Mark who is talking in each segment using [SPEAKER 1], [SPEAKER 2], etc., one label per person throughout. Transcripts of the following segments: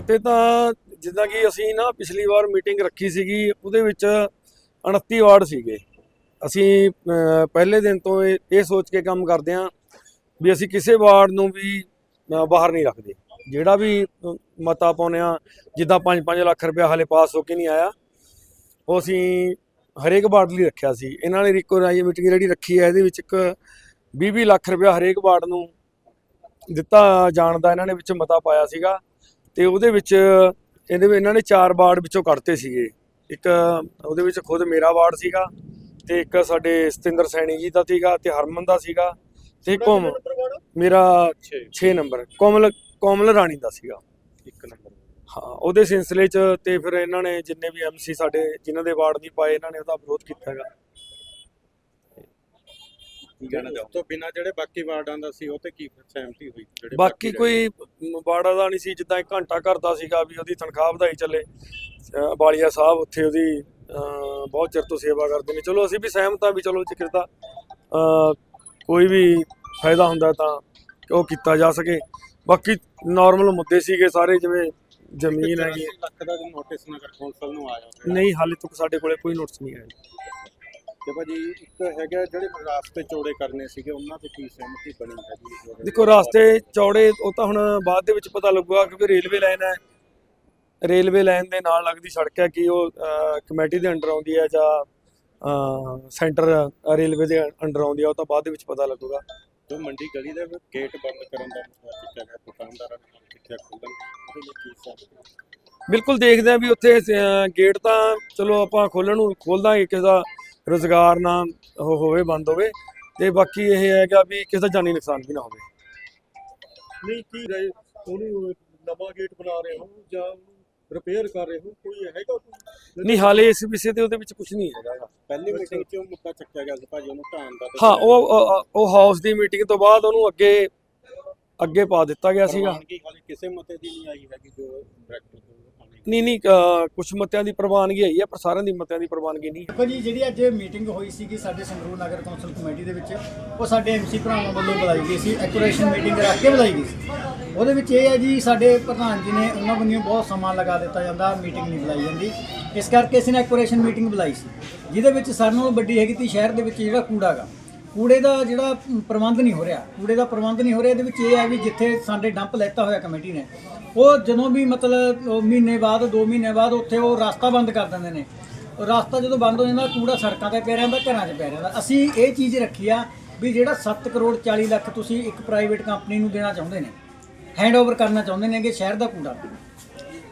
[SPEAKER 1] ਮਤੇ ਤਾਂ ਜਿੱਦਾਂ ਕਿ ਅਸੀਂ ਨਾ ਪਿਛਲੀ ਵਾਰ ਮੀਟਿੰਗ ਰੱਖੀ ਸੀਗੀ, ਉਹਦੇ ਵਿੱਚ 29 ਵਾਰਡ ਸੀਗੇ। ਅਸੀਂ ਪਹਿਲੇ ਦਿਨ ਤੋਂ ਇਹ ਇਹ ਸੋਚ ਕੇ ਕੰਮ ਕਰਦੇ ਹਾਂ ਵੀ ਅਸੀਂ ਕਿਸੇ ਵਾਰਡ ਨੂੰ ਵੀ ਬਾਹਰ ਨਹੀਂ ਰੱਖਦੇ। ਜਿਹੜਾ ਵੀ ਮਤਾ ਪਾਉਂਦੇ ਆ ਜਿੱਦਾਂ 5-5 ਲੱਖ ਰੁਪਇਆ ਹਾਲੇ ਪਾਸ ਹੋ ਕੇ ਨਹੀਂ ਆਇਆ, ਉਹ ਅਸੀਂ ਹਰੇਕ ਵਾਰਡ ਲਈ ਰੱਖਿਆ ਸੀ। ਇਹਨਾਂ ਨੇ ਰਿਕੋਰਾਈ ਮੀਟਿੰਗ ਜਿਹੜੀ ਰੱਖੀ ਹੈ, ਇਹਦੇ ਵਿੱਚ ਇੱਕ 20-20 ਲੱਖ ਰੁਪਇਆ ਹਰੇਕ ਵਾਰਡ ਨੂੰ ਦਿੱਤਾ ਜਾਣ ਦਾ ਇਹਨਾਂ ਨੇ ਵਿੱਚ ਮਤਾ ਪਾਇਆ ਸੀਗਾ। ਤੇ ਉਹਦੇ ਵਿੱਚ ਇਹਦੇ ਵਿੱਚ ਇਹਨਾਂ ਨੇ ਚਾਰ ਵਾਰਡ ਵਿੱਚੋਂ ਕੱਢਤੇ ਸੀਗੇ। ਇੱਕ ਉਹਦੇ ਵਿੱਚ ਖੁਦ ਮੇਰਾ ਵਾਰਡ ਸੀਗਾ ਤੇ ਇੱਕ ਸਾਡੇ ਸਤਿੰਦਰ ਸੈਣੀ ਜੀ ਦਾ ਸੀਗਾ ਤੇ ਹਰਮਨ ਦਾ ਸੀਗਾ ਤੇ ਕੋਮ ਮੇਰਾ 6 ਨੰਬਰ। ਕੋਮਲ ਕੋਮਲ ਰਾਣੀ ਦਾ ਸੀਗਾ।
[SPEAKER 2] ਇੱਕ ਨੰਬਰ
[SPEAKER 1] ਹਾਂ ਉਹਦੇ ਸਿਲਸਿਲੇ 'ਚ ਤੇ ਫਿਰ ਇਹਨਾਂ ਨੇ ਜਿੰਨੇ ਵੀ ਐਮਸੀ ਸਾਡੇ ਜਿਨ੍ਹਾਂ ਦੇ ਵਾਰਡ ਨਹੀਂ ਪਾਏ ਇਹਨਾਂ ਨੇ ਉਹਦਾ ਵਿਰੋਧ ਕੀਤਾ ਹੈਗਾ।
[SPEAKER 2] ਕਹਿਣਾ ਚਾਹੋ ਤੋਂ ਬਿਨਾ ਜਿਹੜੇ ਬਾਕੀ ਵਾਰਡਾਂ ਦਾ ਸੀ ਉਹ ਤੇ ਕੀ ਸਹਿਮਤੀ ਹੋਈ? ਜਿਹੜੇ
[SPEAKER 1] ਬਾਕੀ
[SPEAKER 2] ਰਹਿ
[SPEAKER 1] ਕੋਈ ਮ, ਵਾਰਡਾਂ ਦਾ ਨਹੀਂ ਸੀ ਜਿੱਦਾਂ ਇੱਕ ਘੰਟਾ ਕਰਦਾ ਸੀਗਾ ਵੀ ਉਹਦੀ ਤਨਖਾਹ ਵਧਾਈ ਚੱਲੇ। ਅਹ ਬਾਲੀਆ ਸਾਹਿਬ ਉੱਥੇ ਉਹਦੀ ਅਹ, ਬਹੁਤ ਚਿਰ ਤੋਂ ਸੇਵਾ ਕਰਦੇ ਨੇ। ਚਲੋ ਅਸੀਂ ਵੀ ਸਹਿਮਤ ਹਾਂ ਵੀ ਚਲੋ ਜੇ ਕਿਰਦਾ ਕੋਈ ਵੀ ਫਾਇਦਾ ਹੁੰਦਾ ਤਾਂ ਉਹ ਕੀਤਾ ਜਾ ਸਕੇ। ਬਾਕੀ ਨਾਰਮਲ ਮੁੱਦੇ ਸੀਗੇ ਸਾਰੇ ਜਿਵੇਂ? ਜ਼ਮੀਨ ਹੈਗੀ।
[SPEAKER 2] 84 ਲੱਖ ਦਾ ਨੋਟਿਸ ਨਗਰ ਕੌਂਸਲ ਨੂੰ ਆਇਆ
[SPEAKER 1] ਨਹੀਂ ਹਾਲੇ ਤੱਕ ਸਾਡੇ ਕੋਲੇ ਕੋਈ ਨੋਟਿਸ ਨਹੀਂ ਆਇਆ।
[SPEAKER 2] ਤੇ ਭਾਜੀ ਇੱਕ ਹੈਗਾ ਜਿਹੜੇ ਰਾਸਤੇ ਚੌੜੇ ਕਰਨੇ ਸੀਗੇ ਉਹਨਾਂ ਤੇ ਕੀ ਸਹਿਮਤੀ ਬਣੀ ਹੈਗੀ
[SPEAKER 1] ਦੇਖੋ ਰਾਸਤੇ ਚੌੜੇ ਉਹ ਤਾਂ ਹੁਣ ਬਾਅਦ ਦੇ ਵਿੱਚ ਪਤਾ ਲੱਗੂਗਾ ਕਿਉਂਕਿ ਰੇਲਵੇ ਲਾਈਨ ਹੈ। ਰੇਲਵੇ ਲਾਈਨ ਦੇ ਨਾਲ ਲੱਗਦੀ ਸੜਕ ਹੈ ਕਿ ਉਹ ਕਮੇਟੀ ਦੇ ਅੰਡਰ ਆਉਂਦੀ ਹੈ ਜਾਂ ਸੈਂਟਰ ਰੇਲਵੇ ਦੇ ਅੰਡਰ ਆਉਂਦੀ ਹੈ ਉਹ ਤਾਂ ਬਾਅਦ ਦੇ ਵਿੱਚ ਪਤਾ ਲੱਗੂਗਾ।
[SPEAKER 2] ਜੋ ਮੰਡੀ ਗਲੀ ਦੇ ਗੇਟ ਬੰਦ ਕਰਨ ਦਾ ਮਸਲਾ ਚੁੱਕਿਆ ਗਿਆ ਦੁਕਾਨਦਾਰਾਂ ਨੇ ਕਿੱਥੇ ਖੋਲਣ ਉਹਦੇ ਲਈ ਕੀ ਸਹਿਮਤੀ?
[SPEAKER 1] ਬਿਲਕੁਲ ਦੇਖਦੇ ਆ ਵੀ ਉੱਥੇ ਗੇਟ ਤਾਂ ਚਲੋ ਆਪਾਂ ਖੋਲਣ ਨੂੰ ਖੋਲ ਦਾਂਗੇ ਕਿਸੇ ਦਾ ਰੋਜ਼ਗਾਰ ਨਾ ਉਹ ਹੋਵੇ ਬੰਦ ਹੋਵੇ। ਤੇ ਬਾਕੀ ਇਹ ਹੈਗਾ ਵੀ ਕਿਸੇ ਦਾ ਜਾਨੀ ਨੁਕਸਾਨ ਵੀ ਨਾ ਹੋਵੇ।
[SPEAKER 3] ਨਹੀਂ ਕੀ ਰਹੇ? ਉਹਨੂੰ ਨਵਾਂ ਗੇਟ ਬਣਾ ਰਹੇ ਹੋ ਜਾਂ ਰਿਪੇਅਰ ਕਰ ਰਹੇ ਹੋ? ਕੋਈ ਹੈਗਾ ਕੋਈ?
[SPEAKER 1] ਨਹੀਂ ਹਾਲੇ ਇਸ ਵਿਸ਼ੇ ਤੇ ਉਹਦੇ ਵਿੱਚ ਕੁਝ ਨਹੀਂ ਹੈਗਾ।
[SPEAKER 2] ਪਹਿਲੀ ਮੀਟਿੰਗ 'ਚ ਉਹ ਮੁੱਦਾ ਚੱਕਿਆ ਗਿਆ ਸੀ ਭਾਜੀ ਉਹਨੂੰ ਢਾਣ ਦਾ ਤੇ
[SPEAKER 1] ਹਾਂ ਉਹ ਉਹ- ਉਹ ਹਾਊਸ ਦੀ ਮੀਟਿੰਗ ਤੋਂ ਬਾਅਦ ਉਹਨੂੰ ਅੱਗੇ ਅੱਗੇ ਪਾ ਦਿੱਤਾ ਗਿਆ ਸੀਗਾ।
[SPEAKER 2] ਪ੍ਰਵਾਨਗੀ ਹਾਲੇ ਕਿਸੇ ਮਤੇ ਦੀ ਨਹੀਂ ਆਈ ਹੈਗੀ ਜੋ ਡਾਇਰੈਕਟਰ ਤੋਂ। ਆਉਣੀ
[SPEAKER 1] ਨਹੀਂ ਨਹੀਂ ਕੁਝ ਮਤਿਆਂ ਦੀ ਪ੍ਰਵਾਨਗੀ ਆਈ ਹੈ ਪਰ ਸਾਰਿਆਂ ਦੀ ਮਤਿਆਂ ਦੀ ਪ੍ਰਵਾਨਗੀ ਨਹੀਂ
[SPEAKER 4] ਦੇਖੋ ਜੀ, ਜਿਹੜੀ ਅੱਜ ਮੀਟਿੰਗ ਹੋਈ ਸੀਗੀ ਸਾਡੇ ਸੰਗਰੂਰ ਨਗਰ ਕੌਂਸਲ ਕਮੇਟੀ ਦੇ ਵਿੱਚ, ਉਹ ਸਾਡੇ ਐਮਸੀ ਭਰਾਵਾਂ ਵੱਲੋਂ ਬੁਲਾਈ ਗਈ ਸੀ, ਐਕੂਰੇਸ਼ਨ ਮੀਟਿੰਗ ਰੱਖ ਕੇ ਬੁਲਾਈ ਗਈ ਸੀ। ਉਹਦੇ ਵਿੱਚ ਇਹ ਹੈ ਜੀ, ਸਾਡੇ ਪ੍ਰਧਾਨ ਜੀ ਨੇ ਉਹਨਾਂ ਵੱਲੋਂ ਬਹੁਤ ਸਮਾਂ ਲਗਾ ਦਿੱਤਾ ਜਾਂਦਾ, ਮੀਟਿੰਗ ਨਹੀਂ ਬੁਲਾਈ ਜਾਂਦੀ। ਇਸ ਕਰਕੇ ਅਸੀਂ ਨੇ ਐਕੂਰੇਸ਼ਨ ਮੀਟਿੰਗ ਬੁਲਾਈ ਸੀ, ਜਿਹਦੇ ਵਿੱਚ ਸਾਰਿਆਂ ਨਾਲੋਂ ਵੱਡੀ ਹੈਗੀ ਤੀ ਸ਼ਹਿਰ ਦੇ ਵਿੱਚ ਜਿਹੜਾ ਕੂੜਾ ਗਾ ਕੂੜੇ ਦਾ ਜਿਹੜਾ ਪ੍ਰਬੰਧ ਨਹੀਂ ਹੋ ਰਿਹਾ, ਕੂੜੇ ਦਾ ਪ੍ਰਬੰਧ ਨਹੀਂ ਹੋ ਰਿਹਾ, ਇਹਦੇ ਵਿੱਚ ਇਹ ਹੈ ਵੀ ਜਿੱਥੇ ਸਾਡੇ ਡੰਪ ਲੈਤਾ ਹੋਇਆ ਕਮੇਟੀ ਨੇ ਉਹ ਜਦੋਂ ਵੀ ਮਤਲਬ ਉਹ ਮਹੀਨੇ ਬਾਅਦ 2 ਮਹੀਨੇ ਬਾਅਦ ਉੱਥੇ ਉਹ ਰਸਤਾ ਬੰਦ ਕਰ ਦਿੰਦੇ ਨੇ। ਉਹ ਰਸਤਾ ਜਦੋਂ ਬੰਦ ਹੋ ਜਾਂਦਾ, ਕੂੜਾ ਸੜਕਾਂ ਤੇ ਪੈ ਰਹਿੰਦਾ ਘਰਾਂ 'ਚ ਪੈ ਰਹਿੰਦਾ ਅਸੀਂ ਇਹ ਚੀਜ਼ ਰੱਖੀ ਆ ਵੀ ਜਿਹੜਾ 7 ਕਰੋੜ 40 ਲੱਖ ਤੁਸੀਂ ਇੱਕ ਪ੍ਰਾਈਵੇਟ ਕੰਪਨੀ ਨੂੰ ਦੇਣਾ ਚਾਹੁੰਦੇ ਨੇ ਹੈਂਡਓਵਰ ਕਰਨਾ ਚਾਹੁੰਦੇ ਨੇ ਕਿ ਸ਼ਹਿਰ ਦਾ ਕੂੜਾ।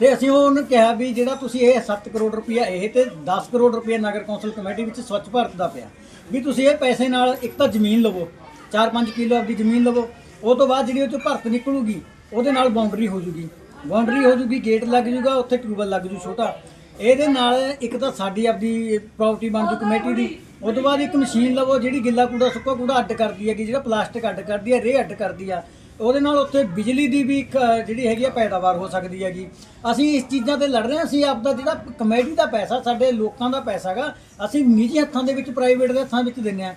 [SPEAKER 4] ਤੇ ਅਸੀਂ ਉਹਨੂੰ ਕਿਹਾ ਵੀ ਜਿਹੜਾ ਤੁਸੀਂ ਇਹ 7 ਕਰੋੜ ਰੁਪਇਆ ਇਹ ਤੇ 10 ਕਰੋੜ ਰੁਪਇਆ ਨਗਰ ਕੌਂਸਲ ਕਮੇਟੀ ਵਿੱਚ ਸਵੱਛ ਭਾਰਤ ਦਾ ਪਿਆ। ਵੀ ਤੁਸੀਂ ਇਹ ਪੈਸੇ ਨਾਲ ਇੱਕ ਤਾਂ ਜ਼ਮੀਨ ਲਵੋ 4-5 ਕਿਲੋ ਆਪਦੀ ਜ਼ਮੀਨ ਲਵੋ, ਉਹ ਤੋਂ ਬਾਅਦ ਜਿਹੜੀ ਉਹ ਚੋਂ ਭਰਤ ਨਿਕਲੂਗੀ ਉਹਦੇ ਨਾਲ ਬਾਉਂਡਰੀ ਹੋ ਜੂਗੀ। ਬਾਉਂਡਰੀ ਹੋ ਜੂਗੀ ਗੇਟ ਲੱਗ ਜੂਗਾ ਉੱਥੇ ਟਿਊਬਲ ਲੱਗ ਜੂ ਛੋਟਾ। ਇਹਦੇ ਨਾਲ ਇੱਕ ਤਾਂ ਸਾਡੀ ਆਪਦੀ ਪ੍ਰਾਪਰਟੀ ਬਣ ਜੂ ਕਮੇਟੀ ਦੀ। ਉਹ ਤੋਂ ਬਾਅਦ ਇੱਕ ਮਸ਼ੀਨ ਲਵੋ ਜਿਹੜੀ ਗਿੱਲਾ ਕੂੜਾ ਸੁੱਕਾ ਕੂੜਾ ਅੱਡ ਕਰਦੀ ਹੈਗੀ ਜਿਹੜਾ ਪਲਾਸਟਿਕ ਅੱਡ ਕਰਦੀ ਹੈ ਰੇ ਅੱਡ ਕਰਦੀ ਆ। ਉਹਦੇ ਨਾਲ ਉੱਥੇ ਬਿਜਲੀ ਦੀ ਵੀ ਜਿਹੜੀ ਹੈਗੀ ਆ ਪੈਦਾਵਾਰ ਹੋ ਸਕਦੀ ਹੈਗੀ। ਅਸੀਂ ਇਸ ਚੀਜ਼ਾਂ ਤੇ ਲੜ ਰਹੇ ਹਾਂ ਅਸੀਂ ਆਪਦਾ ਜਿਹੜਾ ਕਮੇਟੀ ਦਾ ਪੈਸਾ ਸਾਡੇ ਲੋਕਾਂ ਦਾ ਪੈਸਾ ਹੈਗਾ ਅਸੀਂ ਨਿੱਜੀ ਹੱਥਾਂ ਦੇ ਵਿੱਚ ਪ੍ਰਾਈਵੇਟ ਦੇ ਹੱਥਾਂ ਵਿੱਚ ਦਿੰਦੇ ਹਾਂ।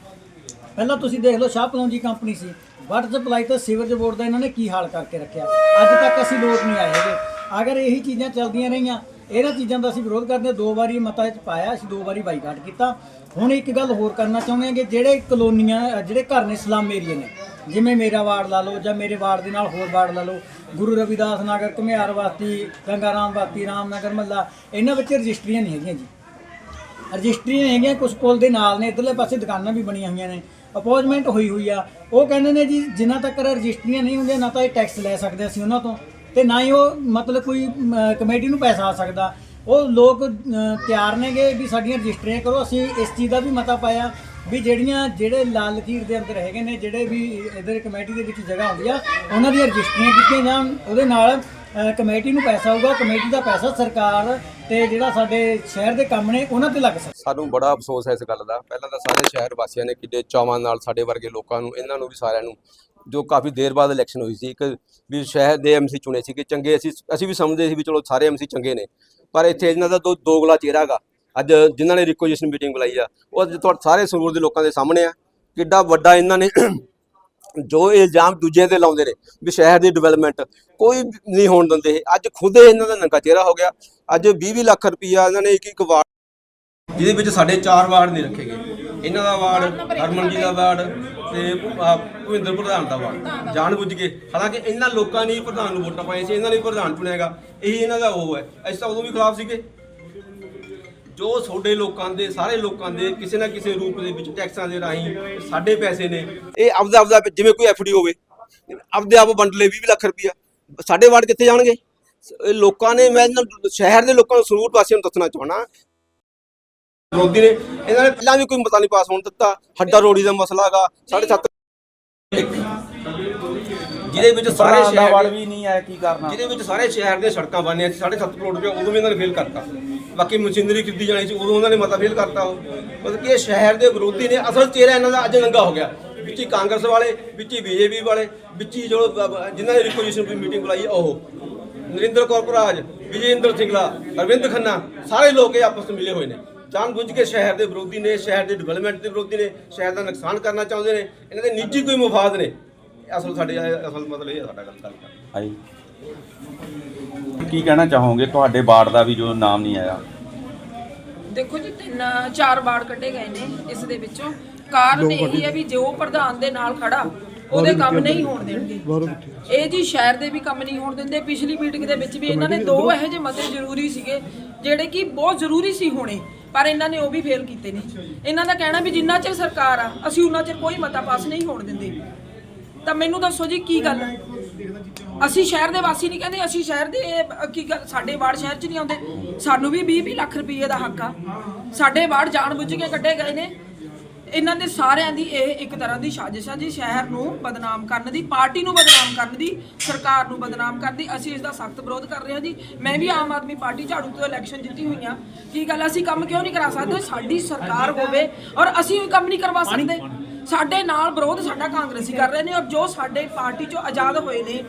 [SPEAKER 4] ਪਹਿਲਾਂ ਤੁਸੀਂ ਦੇਖ ਲਓ ਸ਼ਾਹ ਪਲੌਂਜੀ ਕੰਪਨੀ ਸੀ। ਵਾਟਰ ਸਪਲਾਈ ਤੇ ਸੀਵਰੇਜ ਬੋਰਡ ਦਾ ਇਹਨਾਂ ਨੇ ਕੀ ਹਾਲ ਕਰਕੇ ਰੱਖਿਆ? ਅੱਜ ਤੱਕ ਅਸੀਂ ਲੋਟ ਨਹੀਂ ਆਏ ਹੈਗੇ। ਅਗਰ ਇਹੀ ਚੀਜ਼ਾਂ ਚੱਲਦੀਆਂ ਰਹੀਆਂ, ਇਹਨਾਂ ਚੀਜ਼ਾਂ ਦਾ ਅਸੀਂ ਵਿਰੋਧ ਕਰਦੇ ਦੋ ਵਾਰੀ ਮਤਾ ਚ ਪਾਇਆ, ਅਸੀਂ ਦੋ ਵਾਰੀ ਬਾਈਕਾਟ ਕੀਤਾ। ਹੁਣ ਇੱਕ ਗੱਲ ਹੋਰ ਕਰਨਾ ਚਾਹੁੰਦੇ ਹਾਂ ਕਿ ਜਿਹੜੇ ਕਲੋਨੀਆਂ, ਜਿਹੜੇ ਘਰ ਨੇ ਸਲਮ ਏਰੀਏ ਨੇ, ਜਿਵੇਂ ਮੇਰਾ ਵਾਰਡ ਲਾ ਲਓ ਜਾਂ ਮੇਰੇ ਵਾਰਡ ਦੇ ਨਾਲ ਹੋਰ ਵਾਰਡ ਲਾ ਲਓ, ਗੁਰੂ ਰਵਿਦਾਸ ਨਗਰ, ਘੁਮਿਆਰ ਵਾਸਤੀ ਗੰਗਾਰਾਮ ਵਾਸੀ, ਰਾਮਨਗਰ ਮੱਲਾ, ਇਹਨਾਂ ਵਿੱਚ ਰਜਿਸਟਰੀਆਂ ਨਹੀਂ ਹੈਗੀਆਂ ਜੀ। ਰਜਿਸਟਰੀਆਂ ਹੈਗੀਆਂ ਕੁਝ ਪੁਲ ਦੇ ਨਾਲ ਨੇ, ਇਧਰਲੇ ਪਾਸੇ ਦੁਕਾਨਾਂ ਵੀ ਬਣੀਆਂ ਹੋਈਆਂ ਨੇ। ਅਪੋਇੰਟਮੈਂਟ ਹੋਈ ਹੋਈ ਆ। ਉਹ ਕਹਿੰਦੇ ਨੇ ਜੀ, ਜਿੰਨਾ ਤੱਕ ਰਜਿਸਟਰੀਆਂ ਨਹੀਂ ਹੁੰਦੀਆਂ, ਨਾ ਤਾਂ ਇਹ ਟੈਕਸ ਲੈ ਸਕਦੇ ਅਸੀਂ ਉਹਨਾਂ ਤੋਂ ਤੇ ਨਾ ਹੀ ਉਹ ਮਤਲਬ ਕੋਈ ਕਮੇਟੀ ਨੂੰ ਪੈਸਾ ਆ ਸਕਦਾ। ਉਹ ਲੋਕ ਤਿਆਰ ਨੇਗੇ ਵੀ ਸਾਡੀਆਂ ਰਜਿਸਟਰੀਆਂ ਕਰੋ। ਅਸੀਂ ਇਸ ਚੀਜ਼ ਦਾ ਵੀ ਮਤਾ ਪਾਇਆ ਵੀ ਜਿਹੜੀਆਂ, ਜਿਹੜੇ ਲਾਲ ਲਕੀਰ ਦੇ ਅੰਦਰ ਹੈਗੇ ਨੇ, ਜਿਹੜੇ ਵੀ ਇਧਰ ਕਮੇਟੀ ਦੇ ਵਿੱਚ ਜਗ੍ਹਾ ਹੁੰਦੀ ਆ, ਉਹਨਾਂ ਦੀਆਂ ਰਜਿਸਟਰੀਆਂ ਕੀਤੀਆਂ ਜਾਣ। ਉਹਦੇ ਨਾਲ ਅ, ਕਮੇਟੀ ਨੂੰ ਪੈਸਾ ਆਊਗਾ ਕਮੇਟੀ ਦਾ ਪੈਸਾ ਸਰਕਾਰ ਤੇ ਜਿਹੜਾ ਸਾਡੇ ਸ਼ਹਿਰ ਦੇ ਕੰਮ ਨੇ ਉਹਨਾਂ ਤੇ ਲੱਗ ਸਕਦਾ।
[SPEAKER 5] ਸਾਨੂੰ ਬੜਾ ਅਫਸੋਸ ਹੈ ਇਸ ਗੱਲ ਦਾ। ਪਹਿਲਾਂ ਤਾਂ ਸਾਰੇ ਸ਼ਹਿਰ ਵਾਸੀਆਂ ਨੇ ਕਿੱਡੇ ਚਾਵਾਂ ਨਾਲ ਸਾਡੇ ਵਰਗੇ ਲੋਕਾਂ ਨੂੰ ਇਹਨਾਂ ਨੂੰ ਵੀ ਸਾਰਿਆਂ ਨੂੰ ਜੋ ਕਾਫੀ ਦੇਰ ਬਾਅਦ ਇਲੈਕਸ਼ਨ ਹੋਈ ਸੀ ਇੱਕ ਵੀ ਸ਼ਹਿਰ ਦੇ ਐਮਸੀ ਚੁਣੇ ਸੀ ਕਿ ਚੰਗੇ ਅਸੀਂ ਅਸੀਂ ਵੀ ਸਮਝਦੇ ਸੀ ਵੀ ਚਲੋ ਸਾਰੇ ਐਮਸੀ ਚੰਗੇ ਨੇ। ਪਰ ਇੱਥੇ ਇਹਨਾਂ ਦਾ ਦੋ ਦੋਗਲਾ ਚਿਹਰਾ ਗਾ। ਅੱਜ ਜਿਨ੍ਹਾਂ ਨੇ ਰਿਕੁਜੀਸ਼ਨ ਮੀਟਿੰਗ ਬੁਲਾਈ ਆ ਉਹ ਅੱਜ ਤੁਹਾਡੇ ਸਾਰੇ ਸੰਗਰੂਰ ਦੇ ਲੋਕਾਂ ਦੇ ਸਾਹਮਣੇ ਆ। ਕਿੱਡਾ ਵੱਡਾ ਇਹਨਾਂ ਨੇ ਜੋ ਇਲਜ਼ਾਮ ਦੂਜਿਆਂ ਤੇ ਲਾਉਂਦੇ ਨੇ ਵੀ ਸ਼ਹਿਰ ਦੀ ਡਿਵੈਲਪਮੈਂਟ ਕੋਈ ਨਹੀਂ ਹੋਣ ਦਿੰਦੇ ਅੱਜ ਖੁਦ ਇਹਨਾਂ ਦਾ ਨੰਗਾ ਚਿਹਰਾ ਹੋ ਗਿਆ। ਅੱਜ 20 ਲੱਖ ਰੁਪਈਆ ਇਹਨਾਂ ਨੇ ਇੱਕ ਇੱਕ ਵਾਰਡ ਜਿਹਦੇ ਵਿੱਚ ਸਾਡੇ ਚਾਰ ਵਾਰਡ ਨੇ ਰੱਖੇ ਗਏ। ਇਹਨਾਂ ਦਾ ਵਾਰਡ, ਹਰਮਨ ਜੀ ਦਾ ਵਾਰਡ ਤੇ ਭੁਪਿੰਦਰ ਪ੍ਰਧਾਨ ਦਾ ਵਾਰਡ। ਜਾਣ ਬੁੱਝ ਕੇ। ਹਾਲਾਂਕਿ ਇਹਨਾਂ ਲੋਕਾਂ ਨੇ ਪ੍ਰਧਾਨ ਨੂੰ ਵੋਟਾਂ ਪਾਈਆਂ ਸੀ, ਇਹਨਾਂ ਨੇ ਹੀ ਪ੍ਰਧਾਨ ਚੁਣਿਆਗਾ ਇਹੀ ਇਹਨਾਂ ਦਾ ਉਹ ਹੈ। ਅਸੀਂ ਤਾਂ ਉਦੋਂ ਵੀ ਖਿਲਾਫ ਸੀਗੇ। ਜੋ ਤੁਹਾਡੇ ਲੋਕਾਂ ਦੇ ਸਾਰੇ ਲੋਕਾਂ ਦੇ ਕਿਸੇ ਨਾ ਕਿਸੇ ਰੂਪ ਦੇ ਵਿੱਚ ਟੈਕਸਾਂ ਦੇ ਰਾਹੀਂ ਸਾਡੇ ਪੈਸੇ ਨੇ। ਇਹ ਆਪਦਾ ਆਪਦਾ ਜਿਵੇਂ ਕੋਈ ਐਫਡੀ ਹੋਵੇ ਆਪਦੇ ਆਪ ਵੰਡ ਲਏ 20 ਲੱਖ ਰੁਪਇਆ ਸਾਡੇ ਵਾਰਡ ਕਿੱਥੇ ਜਾਣਗੇ? ਇਹ ਲੋਕਾਂ ਨੇ ਮੈਂ ਸ਼ਹਿਰ ਦੇ ਲੋਕਾਂ ਨੂੰ ਸਰੂਰ ਵਾਸੀਆਂ ਨੂੰ ਦੱਸਣਾ ਚਾਹਣਾ ਵਿਰੋਧੀ ਨੇ ਇਹਨਾਂ ਨੇ ਪਹਿਲਾਂ ਵੀ ਕੋਈ ਮਤਾ ਨਹੀਂ ਪਾਸ ਹੋਣ ਦਿੱਤਾ। ਹੱਡਾ ਰੋੜੀ ਦਾ ਮਸਲਾ ਹੈਗਾ 7.5 ਜਿਹਦੇ ਵਿੱਚ ਸਾਰੇ ਸ਼ਹਿਰ
[SPEAKER 6] ਵੀ ਨਹੀਂ ਆਇਆ ਕੀ ਕਰਨਾ।
[SPEAKER 5] ਜਿਹਦੇ ਵਿੱਚ ਸਾਰੇ ਸ਼ਹਿਰ ਦੀਆਂ ਸੜਕਾਂ ਬਣਨੀਆਂ ਸੀ 7.5 ਕਰੋੜ ਰੁਪਏ ਉਦੋਂ ਵੀ ਇਹਨਾਂ ਨੇ ਫੇਲ ਕਰਤਾ। ਬਾਕੀ ਮਸ਼ੀਨਰੀ ਖਰੀਦੀ ਜਾਣੀ ਸੀ ਉਦੋਂ ਉਹਨਾਂ ਨੇ ਮਤਾ ਫੇਲ ਕਰਤਾ ਉਹ। ਮਤਲਬ ਕਿ ਇਹ ਸ਼ਹਿਰ ਦੇ ਵਿਰੋਧੀ ਨੇ ਅਸਲ ਚਿਹਰਾ ਇਹਨਾਂ ਦਾ ਅੱਜ ਨੰਗਾ ਹੋ ਗਿਆ। ਵਿੱਚ ਹੀ ਕਾਂਗਰਸ ਵਾਲੇ ਵਿੱਚ ਹੀ ਬੀਜੇਪੀ ਵਾਲੇ ਵਿੱਚ ਹੀ ਜੋ ਜਿਨ੍ਹਾਂ ਨੇ ਰਿਪੋਜੀਸ਼ਨ ਦੀ ਮੀਟਿੰਗ ਬੁਲਾਈ ਉਹ। ਨਰਿੰਦਰ ਕੌਰ ਭਰਾਜ ਵਿਜੇਂਦਰ ਸਿੰਘਲਾ ਅਰਵਿੰਦ ਖੰਨਾ ਸਾਰੇ ਲੋਕ ਇਹ ਆਪਸ ਵਿੱਚ ਮਿਲੇ ਹੋਏ ਨੇ। ਜਾਣ ਬੁੱਝ ਕੇ ਸ਼ਹਿਰ ਦੇ ਵਿਰੋਧੀ ਨੇ ਸ਼ਹਿਰ ਦੇ ਡਿਵੈਲਪਮੈਂਟ ਦੇ ਵਿਰੋਧੀ ਨੇ ਸ਼ਹਿਰ ਦਾ ਨੁਕਸਾਨ ਕਰਨਾ ਚਾਹੁੰਦੇ ਨੇ। ਇਹਨਾਂ ਦੇ ਨਿੱਜੀ ਕੋਈ ਮਫਾਦ ਨੇ। ਅਸਲ ਸਾਡੇ ਅਸਲ ਮਤਲਬ ਇਹ ਹੈ ਸਾਡਾ ਗੱਲ ਗੱਲ ਕਰਨ।
[SPEAKER 6] ਆਈ ਕੀ ਕਹਿਣਾ ਚਾਹੋਗੇ? ਤੁਹਾਡੇ ਵਾਰਡ ਦਾ ਵੀ ਜੋ ਨਾਮ ਨਹੀਂ ਆਇਆ।
[SPEAKER 7] ਦੇਖੋ ਜੀ ਤਿੰਨ ਚਾਰ ਵਾਰਡ ਕੱਢੇ ਗਏ ਨੇ ਇਸ ਦੇ ਵਿੱਚੋਂ। ਕਾਰਨ ਇਹ ਹੈ ਵੀ ਜੋ ਪ੍ਰਧਾਨ ਦੇ ਨਾਲ ਖੜਾ ਉਹਦੇ ਕੰਮ ਨਹੀਂ ਹੋਣ ਦੇਣਗੇ। ਇਹ ਜੀ ਸ਼ਹਿਰ ਦੇ ਵੀ ਕੰਮ ਨਹੀਂ ਹੋਣ ਦਿੰਦੇ। ਪਿਛਲੀ ਮੀਟਿੰਗ ਦੇ ਵਿੱਚ ਵੀ ਇਹਨਾਂ ਨੇ ਦੋ ਇਹੋ ਜਿਹੇ ਮਤੇ ਜ਼ਰੂਰੀ ਸੀਗੇ ਜਿਹੜੇ ਕਿ ਬਹੁਤ ਜ਼ਰੂਰੀ ਸੀ ਹੋਣੇ ਪਰ ਇਹਨਾਂ ਨੇ ਉਹ ਵੀ ਫੇਲ ਕੀਤੇ ਨੇ। ਇਹਨਾਂ ਦਾ ਕਹਿਣਾ ਵੀ ਜਿੰਨਾ ਚਿਰ ਸਰਕਾਰ ਆ ਅਸੀਂ ਉਹਨਾਂ ਚਿਰ ਕੋਈ ਮਤਾ ਪਾਸ ਨਹੀਂ ਹੋਣ ਦਿੰਦੇ। ਤਾਂ ਮੈਨੂੰ ਦੱਸੋ ਜੀ ਕੀ ਗੱਲ? ਅਸੀਂ ਸ਼ਹਿਰ ਦੇ ਵਾਸੀ ਨਹੀਂ ਕਹਿੰਦੇ ਅਸੀਂ ਸ਼ਹਿਰ ਦੇ ਕੀ ਗੱਲ ਸਾਡੇ ਵਾਰਡ ਸ਼ਹਿਰ 'ਚ ਨਹੀਂ ਆਉਂਦੇ। ਸਾਨੂੰ ਵੀ 20 20 ਲੱਖ ਰੁਪਏ ਦਾ ਹੱਕ ਆ। ਸਾਡੇ ਵਾਰਡ ਜਾਣ ਬੁੱਝ ਕੇ ਕੱਢੇ ਗਏ ਨੇ। ਇਹਨਾਂ ਦੇ ਸਾਰਿਆਂ ਦੀ ਇਹ ਇੱਕ ਤਰ੍ਹਾਂ ਦੀ ਸਾਜ਼ਿਸ਼ ਆ ਜੀ ਸ਼ਹਿਰ ਨੂੰ ਬਦਨਾਮ ਕਰਨ ਦੀ ਪਾਰਟੀ ਨੂੰ ਬਦਨਾਮ ਕਰਨ ਦੀ ਸਰਕਾਰ ਨੂੰ ਬਦਨਾਮ ਕਰਨ ਦੀ। ਅਸੀਂ ਇਸ ਦਾ ਸਖਤ ਵਿਰੋਧ ਕਰ ਰਹੇ ਹਾਂ ਜੀ। ਮੈਂ ਵੀ ਆਮ ਆਦਮੀ ਪਾਰਟੀ ਝਾੜੂ ਤੋਂ ਇਲੈਕਸ਼ਨ ਜਿੱਤੀ ਹੋਈ ਆ ਕੀ ਗੱਲ ਅਸੀਂ ਕੰਮ ਕਿਉਂ ਨਹੀਂ ਕਰਾ ਸਕਦੇ? ਸਾਡੀ ਸਰਕਾਰ ਹੋਵੇ ਔਰ ਅਸੀਂ ਵੀ ਕੰਮ ਨਹੀਂ ਕਰਵਾ ਸਕਦੇ। ਸਾਡੇ ਨਾਲ ਵਿਰੋਧ ਸਾਡਾ ਕਾਂਗਰਸੀ ਕਰ ਰਹੇ ਨੇ ਔਰ ਜੋ ਸਾਡੇ ਪਾਰਟੀ ਚੋਂ ਆਜ਼ਾਦ ਹੋਏ ਨੇ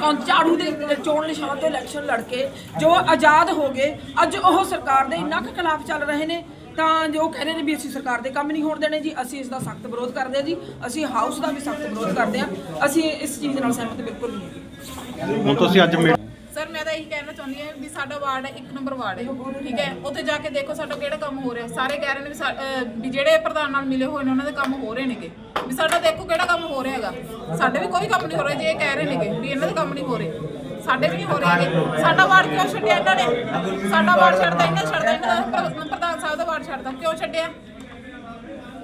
[SPEAKER 7] ਕੌਣ ਝਾੜੂ ਦੇ ਚੋਣ ਨਿਸ਼ਾਨ ਤੋਂ ਇਲੈਕਸ਼ਨ ਲੜ ਕੇ ਜੋ ਆਜ਼ਾਦ ਹੋ ਗਏ, ਅੱਜ ਉਹ ਸਰਕਾਰ ਦੇ ਇੰਨਾ ਕੁ ਖਿਲਾਫ ਚੱਲ ਰਹੇ ਨੇ, ਤਾਂ ਜੋ ਕਹਿੰਦੇ ਨੇ ਵੀ ਅਸੀਂ ਸਰਕਾਰ ਦੇ ਕੰਮ ਨਹੀਂ ਹੋਣ ਦੇਣੇ ਜੀ, ਅਸੀਂ ਇਸ ਦਾ ਸਖਤ ਵਿਰੋਧ ਕਰਦੇ ਹਾਂ ਜੀ, ਅਸੀਂ ਹਾਊਸ ਦਾ ਵੀ ਸਖਤ ਵਿਰੋਧ ਕਰਦੇ ਹਾਂ, ਅਸੀਂ ਇਸ ਚੀਜ਼ ਨਾਲ ਸਹਿਮਤ ਬਿਲਕੁਲ ਨਹੀਂ
[SPEAKER 2] ਹੁਣ ਤੁਸੀਂ ਅੱਜ
[SPEAKER 8] ਕਹਿਣਾ ਚਾਹੁੰਦੀ ਹਾਂ ਵੀ ਸਾਡਾ ਵਾਰਡ ਹੈ, ਇੱਕ ਨੰਬਰ ਵਾਰਡ ਹੈ। ਠੀਕ ਹੈ? ਉੱਥੇ ਜਾ ਕੇ ਦੇਖੋ ਸਾਡਾ ਕਿਹੜਾ ਕੰਮ ਹੋ ਰਿਹਾ। ਸਾਰੇ ਕਹਿ ਰਹੇ ਨੇ ਵੀ ਸਾ- ਅਹ ਵੀ ਜਿਹੜੇ ਪ੍ਰਧਾਨ ਨਾਲ ਮਿਲੇ ਹੋਏ ਨੇ, ਉਹਨਾਂ ਦੇ ਕੰਮ ਹੋ ਰਹੇ ਨੇਗੇ। ਵੀ ਸਾਡਾ ਦੇਖੋ ਕਿਹੜਾ ਕੰਮ ਹੋ ਰਿਹਾ ਹੈਗਾ। ਸਾਡੇ ਵੀ ਕੋਈ ਕੰਮ ਨਹੀਂ ਹੋ ਰਿਹਾ, ਜੇ ਇਹ ਕਹਿ ਰਹੇ ਨੇਗੇ ਵੀ ਇਹਨਾਂ ਦੇ ਕੰਮ ਨਹੀਂ ਹੋ ਰਹੇ। ਸਾਡੇ ਵੀ ਨਹੀਂ ਹੋ ਰਹੇ ਹੈਗੇ। ਸਾਡਾ ਵਾਰਡ ਕਿਉਂ ਛੱਡਿਆ ਇਹਨਾਂ ਨੇ? ਸਾਡਾ ਵਾਰਡ ਛੱਡਦਾ, ਇਹਨਾਂ ਛੱਡਦਾ, ਇਹਨਾਂ ਦਾ ਪ੍ਰ- ਪ੍ਰਧਾਨ ਸਾਹਿਬ ਦਾ ਵਾਰਡ ਛੱਡਦਾ। ਕਿਉਂ ਛੱਡਿਆ?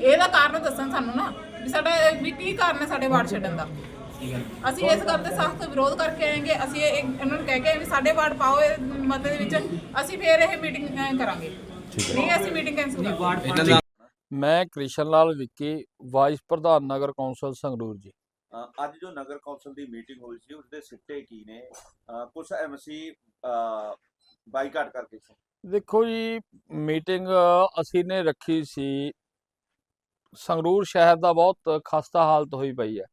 [SPEAKER 8] ਇਹਦਾ ਕਾਰਨ ਦੱਸਣ ਸਾਨੂੰ ਨਾ ਵੀ ਸਾਡਾ ਵੀ ਕੀ ਕਾਰਨ ਹੈ ਸਾਡੇ ਵਾਰਡ ਛੱਡਣ ਦਾ? ਅਸੀਂ ਇਸ ਗੱਲ ਤੇ ਸਖਤ ਵਿਰੋਧ ਕਰਕੇ ਆਏਗੇ ਅਸੀਂ ਇਹ ਇਹਨਾਂ ਨੂੰ ਕਹਿ ਕੇ ਆਏ ਵੀ ਸਾਡੇ ਵਾਰਡ ਪਾਓ ਇਹ ਮਤੇ ਦੇ ਵਿੱਚ ਅਸੀਂ ਫੇਰ ਇਹ ਮੀਟਿੰਗ ਕਰਾਂਗੇ। ਨਹੀਂ ਅਸੀਂ ਮੀਟਿੰਗ ਕੈਂਸਲ ਕਰਾਂਗੇ।
[SPEAKER 5] ਇਹਨਾਂ ਦਾ
[SPEAKER 9] ਮੈਂ ਕ੍ਰਿਸ਼ਨ ਲਾਲ ਵਿੱਕੀ ਵਾਈਸ ਪ੍ਰਧਾਨ ਨਗਰ ਕੌਂਸਲ ਸੰਗਰੂਰ ਜੀ।
[SPEAKER 6] ਅ, ਅੱਜ ਜੋ ਨਗਰ ਕੌਂਸਲ ਦੀ ਮੀਟਿੰਗ ਹੋਈ ਸੀ ਉਸ ਦੇ ਸਿੱਟੇ ਕੀ ਨੇ? ਕੁਝ ਐਮਸੀ ਬਾਈਕਾਟ ਕਰਕੇ ਸੀ।
[SPEAKER 9] ਦੇਖੋ ਜੀ ਮੀਟਿੰਗ ਅਸੀਂ ਨੇ ਰੱਖੀ ਸੀ। ਸੰਗਰੂਰ ਸ਼ਹਿਰ ਦਾ ਬਹੁਤ ਖਸਤਾ ਹਾਲਤ ਹੋਈ ਪਈ ਹੈ।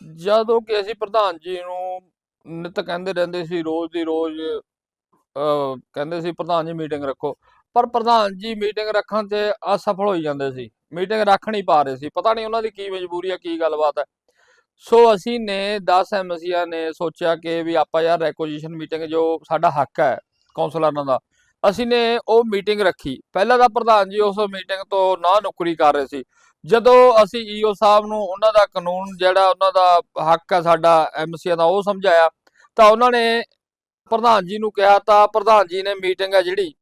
[SPEAKER 9] ਜਦੋਂ ਕਿ ਅਸੀਂ ਪ੍ਰਧਾਨ ਜੀ ਨੂੰ ਨਿਤ ਕਹਿੰਦੇ ਰਹਿੰਦੇ ਸੀ ਰੋਜ਼ ਦੀ ਰੋਜ਼ ਅਹ, ਕਹਿੰਦੇ ਸੀ ਪ੍ਰਧਾਨ ਜੀ ਮੀਟਿੰਗ ਰੱਖੋ। ਪਰ ਪ੍ਰਧਾਨ ਜੀ ਮੀਟਿੰਗ ਰੱਖਣ ਤੇ ਅਸਫਲ ਹੋਈ ਜਾਂਦੇ ਸੀ। ਮੀਟਿੰਗ ਰੱਖ ਨਹੀਂ ਪਾ ਰਹੇ ਸੀ। ਪਤਾ ਨਹੀਂ ਉਹਨਾਂ ਦੀ ਕੀ ਮਜਬੂਰੀ ਹੈ ਕੀ ਗੱਲਬਾਤ ਹੈ ਸੋ ਅਸੀਂ ਨੇ 10 ਐਮਸੀਆ ਨੇ ਸੋਚਿਆ ਕਿ ਵੀ ਆਪਾਂ ਯਾਰ ਰੈਕੋਜੀਸ਼ਨ ਮੀਟਿੰਗ ਜੋ ਸਾਡਾ ਹੱਕ ਹੈ ਕੌਂਸਲਰਾਂ ਦਾ ਅਸੀਂ ਨੇ ਉਹ ਮੀਟਿੰਗ ਰੱਖੀ। ਪਹਿਲਾਂ ਤਾਂ ਪ੍ਰਧਾਨ ਜੀ ਉਸ ਮੀਟਿੰਗ ਤੋਂ ਨਾ ਨੁਕਰੀ ਕਰ ਰਹੇ ਸੀ। ਜਦੋਂ ਅਸੀਂ ਈਓ ਸਾਹਿਬ ਨੂੰ ਉਹਨਾਂ ਦਾ ਕਾਨੂੰਨ ਜਿਹੜਾ ਉਹਨਾਂ ਦਾ ਹੱਕ ਹੈ ਸਾਡਾ ਐਮਸੀਆ ਦਾ ਉਹ ਸਮਝਾਇਆ, ਤਾਂ ਉਹਨਾਂ ਨੇ ਪ੍ਰਧਾਨ ਜੀ ਨੂੰ ਕਿਹਾ, ਤਾਂ ਪ੍ਰਧਾਨ ਜੀ ਨੇ ਮੀਟਿੰਗ ਹੈ ਜਿਹੜੀ,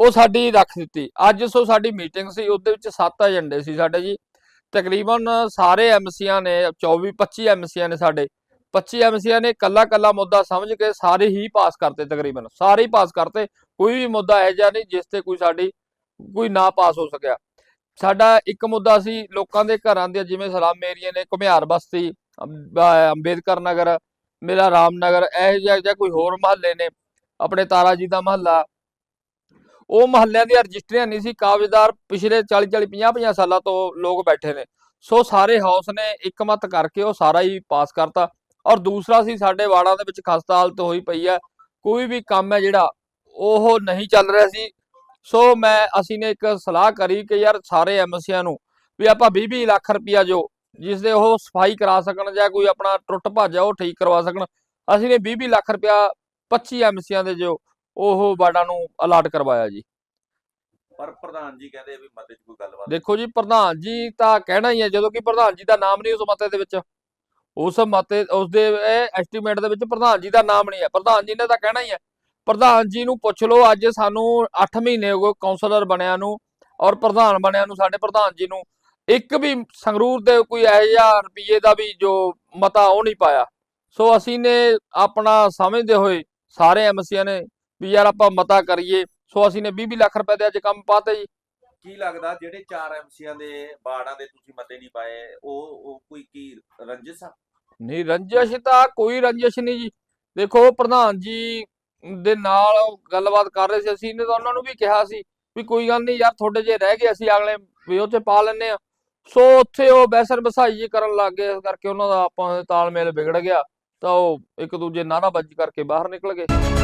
[SPEAKER 9] ਉਹ ਸਾਡੀ ਰੱਖ ਦਿੱਤੀ। ਅੱਜ ਸੋ ਸਾਡੀ ਮੀਟਿੰਗ ਸੀ, ਉਹਦੇ ਵਿੱਚ ਸੱਤ ਏਜੰਡੇ ਸੀ ਸਾਡੇ ਜੀ। ਤਕਰੀਬਨ ਸਾਰੇ ਐਮਸੀਆਂ ਨੇ 24 25 ਐਮਸੀਆਂ ਨੇ ਸਾਡੇ। 25 ਐਮਸੀਆਂ ਨੇ ਕੱਲਾ ਕੱਲਾ ਮੁੱਦਾ ਸਮਝ ਕੇ ਸਾਰੇ ਹੀ ਪਾਸ ਕਰਤੇ ਤਕਰੀਬਨ। ਸਾਰੇ ਹੀ ਪਾਸ ਕਰਤੇ, ਕੋਈ ਵੀ ਮੁੱਦਾ ਇਹੋ ਜਿਹਾ ਨਹੀਂ ਜਿਸ ਤੇ ਕੋਈ ਸਾਡੀ, ਕੋਈ ਨਾ ਪਾਸ ਹੋ ਸਕਿਆ। ਸਾਡਾ ਇੱਕ ਮੁੱਦਾ ਸੀ ਲੋਕਾਂ ਦੇ ਘਰਾਂ ਦੇ ਜਿਵੇਂ ਸਲਾਮ ਏਰੀਆ ਨੇ, ਘੁਮਿਆਰ ਬਸਤੀ ਅੰਬੇਦਕਰ ਨਗਰ, ਮੇਰਾ ਰਾਮਨਗਰ, ਇਹ ਜਿਹਾ ਜਾਂ ਕੋਈ ਹੋਰ ਮਹੱਲੇ ਨੇ, ਆਪਣੇ ਤਾਰਾ ਜੀ ਦਾ ਮਹੱਲਾ। ਉਹ ਮਹੱਲਿਆਂ ਦੀਆਂ ਰਜਿਸਟਰੀਆਂ ਨਹੀਂ ਸੀ ਕਾਬਜ਼ਦਾਰ ਪਿਛਲੇ 40 40 50 50 ਸਾਲਾਂ ਤੋਂ ਲੋਕ ਬੈਠੇ ਨੇ। ਸੋ ਸਾਰੇ ਹਾਊਸ ਨੇ ਇੱਕਮਤ ਕਰਕੇ ਉਹ ਸਾਰਾ ਹੀ ਪਾਸ ਕਰਤਾ। ਔਰ ਦੂਸਰਾ ਸੀ, ਸਾਡੇ ਵਾੜਾਂ ਦੇ ਵਿੱਚ ਖਸਤਾ ਹਾਲਤ ਹੋਈ ਪਈ ਹੈ, ਕੋਈ ਵੀ ਕੰਮ ਹੈ ਜਿਹੜਾ, ਉਹ ਨਹੀਂ ਚੱਲ ਰਿਹਾ ਸੀ। ਸੋ ਮੈਂ ਅਸੀਂ ਨੇ ਇੱਕ ਸਲਾਹ ਕਰੀ ਕਿ ਯਾਰ ਸਾਰੇ ਐਮਸੀਆਂ ਨੂੰ ਵੀ ਆਪਾਂ 20 20 ਲੱਖ ਰੁਪਇਆ ਜੋ ਜਿਸ ਦੇ ਉਹ ਸਫ਼ਾਈ ਕਰਾ ਸਕਣ ਜਾਂ ਕੋਈ ਆਪਣਾ ਟੁੱਟ ਭੱਜ ਆ ਉਹ ਠੀਕ ਕਰਵਾ ਸਕਣ। ਅਸੀਂ ਨੇ 20 20 ਲੱਖ ਰੁਪਇਆ 25 ਐਮਸੀਆਂ ਦੇ ਜੋ ਉਹ ਵਾਰਡਾਂ ਨੂੰ ਅਲਾਟ ਕਰਵਾਇਆ ਜੀ।
[SPEAKER 6] ਪਰ ਪ੍ਰਧਾਨ ਜੀ ਕਹਿੰਦੇ ਵੀ ਮਤੇ 'ਚ ਕੋਈ ਗੱਲਬਾਤ
[SPEAKER 9] ਦੇਖੋ ਜੀ ਪ੍ਰਧਾਨ ਜੀ ਤਾਂ ਕਹਿਣਾ ਹੀ ਹੈ ਜਦੋਂ ਕਿ ਪ੍ਰਧਾਨ ਜੀ ਦਾ ਨਾਮ ਨਹੀਂ ਉਸ ਮਤੇ ਦੇ ਵਿੱਚ। ਉਸ ਮਤੇ ਉਸ ਦੇ ਐਸਟੀਮੇਟ ਦੇ ਵਿੱਚ ਪ੍ਰਧਾਨ ਜੀ ਦਾ ਨਾਮ ਨਹੀਂ ਹੈ ਪ੍ਰਧਾਨ ਜੀ ਨੇ ਤਾਂ ਕਹਿਣਾ ਹੀ ਹੈ ਪ੍ਰਧਾਨ ਜੀ ਨੂੰ ਪੁੱਛ ਲਓ ਅੱਜ ਸਾਨੂੰ 8 ਮਹੀਨੇ ਹੋ ਗਏ ਕਾਉਂਸਲਰ ਬਣਿਆ ਨੂੰ ਔਰ ਪ੍ਰਧਾਨ ਬਣਿਆ ਨੂੰ ਸਾਡੇ ਪ੍ਰਧਾਨ ਜੀ ਨੂੰ। ਇੱਕ ਵੀ ਸੰਗਰੂਰ ਦੇ ਕੋਈ ਇਹੋ ਜਿਹਾ ਰੁਪਈਏ ਦਾ ਵੀ ਜੋ ਮਤਾ ਉਹ ਨਹੀਂ ਪਾਇਆ। ਸੋ ਅਸੀਂ ਨੇ ਆਪਣਾ ਸਮਝਦੇ ਹੋਏ ਸਾਰੇ ਐਮਸੀਆਂ ਨੇ ਵੀ ਯਾਰ ਆਪਾਂ ਮਤਾ ਕਰੀਏ। ਸੋ ਅਸੀਂ ਨੇ 20 ਲੱਖ ਰੁਪਏ ਦੇ ਅੱਜ ਕੰਮ ਪਾਤੇ ਜੀ।
[SPEAKER 6] ਕੀ ਲੱਗਦਾ ਜਿਹੜੇ 4 ਐਮਸੀਆਂ ਦੇ ਵਾਰਡਾਂ ਦੇ ਤੁਸੀਂ ਮਤੇ ਨਹੀਂ ਪਾਏ ਉਹ ਉਹ ਕੋਈ ਕੀ ਰੰਜਿਸ਼ ਆ?
[SPEAKER 9] ਨਹੀਂ ਰੰਜਿਸ਼ ਤਾਂ ਕੋਈ ਰੰਜਿਸ਼ ਨਹੀਂ ਜੀ। ਦੇਖੋ ਪ੍ਰਧਾਨ ਜੀ ਦੇ ਨਾਲ ਗੱਲਬਾਤ ਕਰ ਰਹੇ ਸੀ ਅਸੀਂ ਨੇ ਤਾਂ ਉਹਨਾਂ ਨੂੰ ਵੀ ਕਿਹਾ ਸੀ ਵੀ ਕੋਈ ਗੱਲ ਨਹੀਂ ਯਾਰ ਤੁਹਾਡੇ ਜੇ ਰਹਿ ਗਏ, ਅਸੀਂ ਅਗਲੇ ਵੀ ਉੱਥੇ ਪਾ ਲੈਨੇ ਆ ਸੋ ਉੱਥੇ ਉਹ ਬੈਸਰ ਬਸਾਈ ਜੀ ਕਰਨ ਲੱਗ ਗਏ, ਇਸ ਕਰਕੇ ਉਹਨਾਂ ਦਾ ਆਪਾਂ ਤਾਲਮੇਲ ਵਿਗੜ ਗਿਆ, ਤਾਂ ਉਹ ਇੱਕ ਦੂਜੇ ਨਾਰਾਬਾਜ਼ੀ ਕਰਕੇ ਬਾਹਰ ਨਿਕਲ ਗਏ।